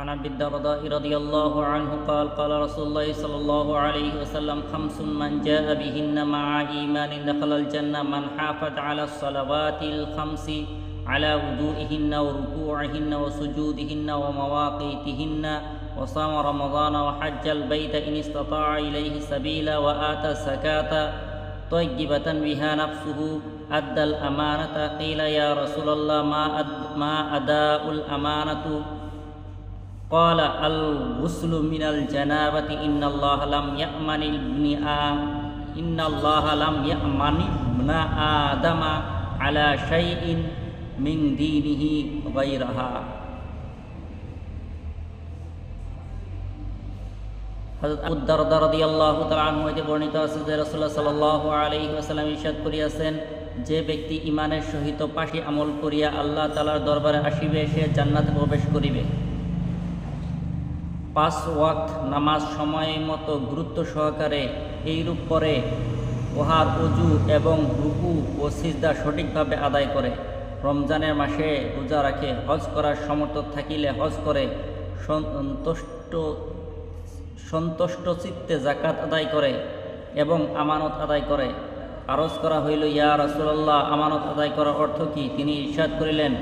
عن عبد الدرداء رضي الله عنه قال قال رسول الله صلى الله عليه وسلم خمس من جاء بهن مع إيمان دخل الجنة من حافظ على الصلوات الخمس على وضوئهن وركوعهن وسجودهن ومواقيتهن وصام رمضان وحج البيت إن استطاع إليه سبيلا وآتى الزكاة طيبة بها نفسه أدى الأمانة قيل يا رسول الله ما أد ما أداء الأمانة؟ قال الغسل من الجنابة إن الله لم يأمن ابن آ إن الله لم يأمن ابن آدم على شيء من دينه غيرها হযরত আবু দারদা রাদিয়াল্লাহু তাআলা আনহু হতে বর্ণিত আছে যে রাসূলুল্লাহ সাল্লাল্লাহু আলাইহি ওয়াসাল্লাম ইরশাদ করিয়াছেন যে ব্যক্তি ইমানের সহিত পাশি আমল করিয়া আল্লাহ তাআলার দরবারে আসিবে সে জান্নাতে প্রবেশ করিবে পাঁচ ওয়াক্ত নামাজ সময় মতো গুরুত্ব সহকারে এইরূপ করে উহার অজু এবং রুকু ও সিজদা সঠিকভাবে আদায় করে। রমজানের মাসে রোজা রাখে, হজ করার সমর্থ থাকিলে হজ করে, সন্তুষ্ট সন্তুষ্ট চিত্তে জাকাত আদায় করে এবং আমানত আদায় করে। আরজ করা হইল, ইয়া রাসুলাল্লাহ, আমানত আদায় করার অর্থ কি? তিনি ইরশাদ করিলেন,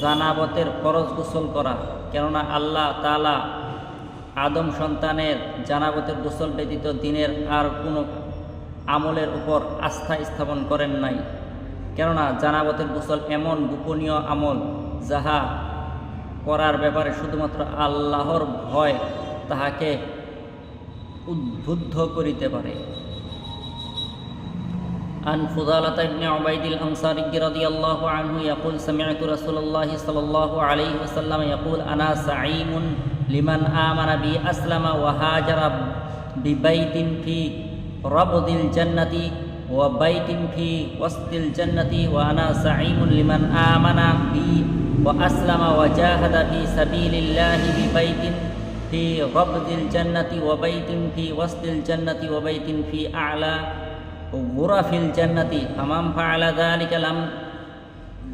জানাবতের ফরজ গোসল করা। কেননা আল্লাহ তালা আদম সন্তানের জানাবতের গোসল ব্যতীত দিনের আর কোনো আমলের উপর আস্থা স্থাপন করেন নাই কেননা জানাবতের গোসল এমন গোপনীয় আমল যাহা করার ব্যাপারে শুধুমাত্র আল্লাহর ভয় তাহাকে উদ্বুদ্ধ করিতে পারে عن فضالة بن عبيد الأنصاري رضي الله عنه يقول سمعت رسول الله صلى الله عليه وسلم يقول أنا سعيم لمن آمن بي أسلم وهاجر ببيت في ربض الجنة وبيت في وسط الجنة وأنا سعيم لمن آمن بي وأسلم وجاهد في سبيل الله ببيت في ربض الجنة وبيت في وسط الجنة وبيت في أعلى غرف الجنة. فمن فعل ذلك لم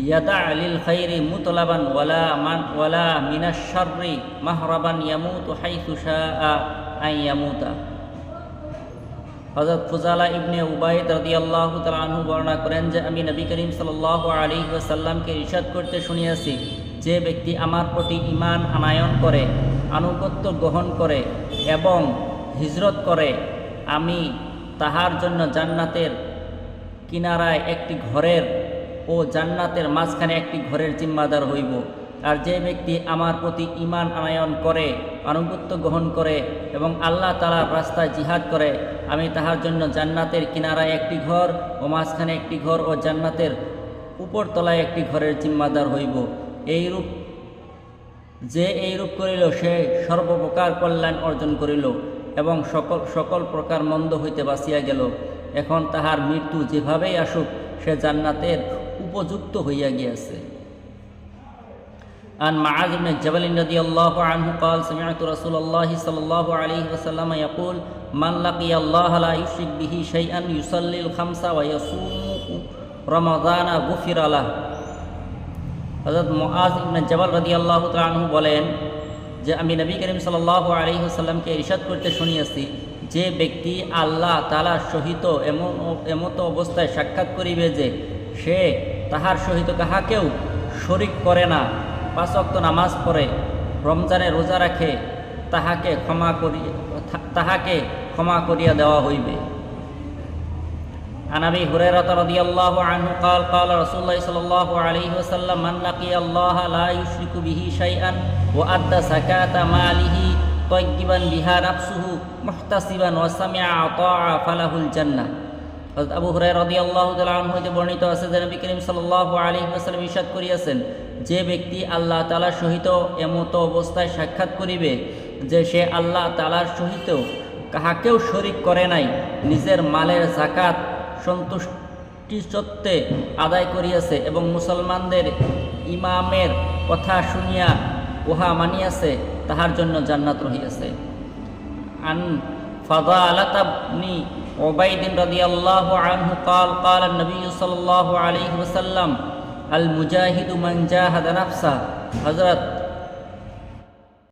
ইয়াদা আলিল খাইরি মুতলাবান, ওয়ালা মান, ওয়ালা মিনাশারি মাহরাবান ইয়ামুত হাইসুষা আই ইয়ামুতা। হজরত ফুজালা ইবনে উবায়দ রদি আল্লাহ তালু বর্ণনা করেন যে, আমি নবী করিম সাল আলী ওয়াসাল্লামকে ইসাদ করতে শুনিয়াছি, যে ব্যক্তি আমার প্রতি ইমান আনায়ন করে, আনুগত্য গ্রহণ করে এবং হিজরত করে, আমি তাহার জন্য জান্নাতের কিনারায় একটি ঘরের ও জান্নাতের মাঝখানে একটি ঘরের জিম্মাদার হইব। আর যে ব্যক্তি আমার প্রতি ইমান আনায়ন করে, আনুগত্য গ্রহণ করে এবং আল্লাহ তালার রাস্তায় জিহাদ করে, আমি তাহার জন্য জান্নাতের কিনারায় একটি ঘর ও মাঝখানে একটি ঘর ও জান্নাতের উপরতলায় একটি ঘরের জিম্মাদার হইব। এইরূপ যে এইরূপ করিল, সে সর্বপ্রকার কল্যাণ অর্জন করিল এবং সকল সকল প্রকার মন্দ হইতে বাঁচিয়া গেল। এখন তাহার মৃত্যু যেভাবেই আসুক, সে জান্নাতের উপযুক্ত হইয়া গিয়াছে عن معاذ بن جبل رضي الله عنه قال سمعت رسول الله صلى الله عليه وسلم يقول من لقي الله لا يشرك به شيئا يصلي الخمس ويصوم رمضان غفر له হজরত মোয়াজ ইবনে জবাল রদি আল্লাহ তালু বলেন যে আমি নবী করিম সাল আলী সাল্লামকে ইরশাদ করতে শুনিয়াছি যে ব্যক্তি আল্লাহ তালার সহিত এমন এমতো অবস্থায় সাক্ষাৎ করিবে যে সে তাহার সহিত কাহাকেও শরিক করে না পাঁচক্ত নামাজ পড়ে রমজানে রোজা রাখে তাহাকে ক্ষমা করি তাহাকে ক্ষমা করিয়া দেওয়া হইবে عن ابي هريره رضي الله عنه قال قال رسول الله صلى الله عليه وسلم من لقي الله لا يشرك به شيئا وادى زكاه ماله طيبا بها نفسه محتسبا وسمع اطاع فله الجنه হজরত আবু হুরাই রদি আল্লাহ হইতে বর্ণিত আছে যে নবী করিম সাল্লাহ আলী আসলাম ইসাদ করিয়াছেন, যে ব্যক্তি আল্লাহ তালার সহিত এমত অবস্থায় সাক্ষাৎ করিবে, যে সে আল্লাহ তালার সহিত কাহাকেও শরিক করে নাই, নিজের মালের জাকাত সন্তুষ্টি সত্ত্বে আদায় করিয়াছে এবং মুসলমানদের ইমামের কথা শুনিয়া উহা মানিয়াছে, তাহার জন্য জান্নাত রহিয়াছে। আন ফাদা আলাতাবনি عبيد رضي الله عنه قال قال النبي صلى الله عليه وسلم المجاهد من جاهد نفسه حضرت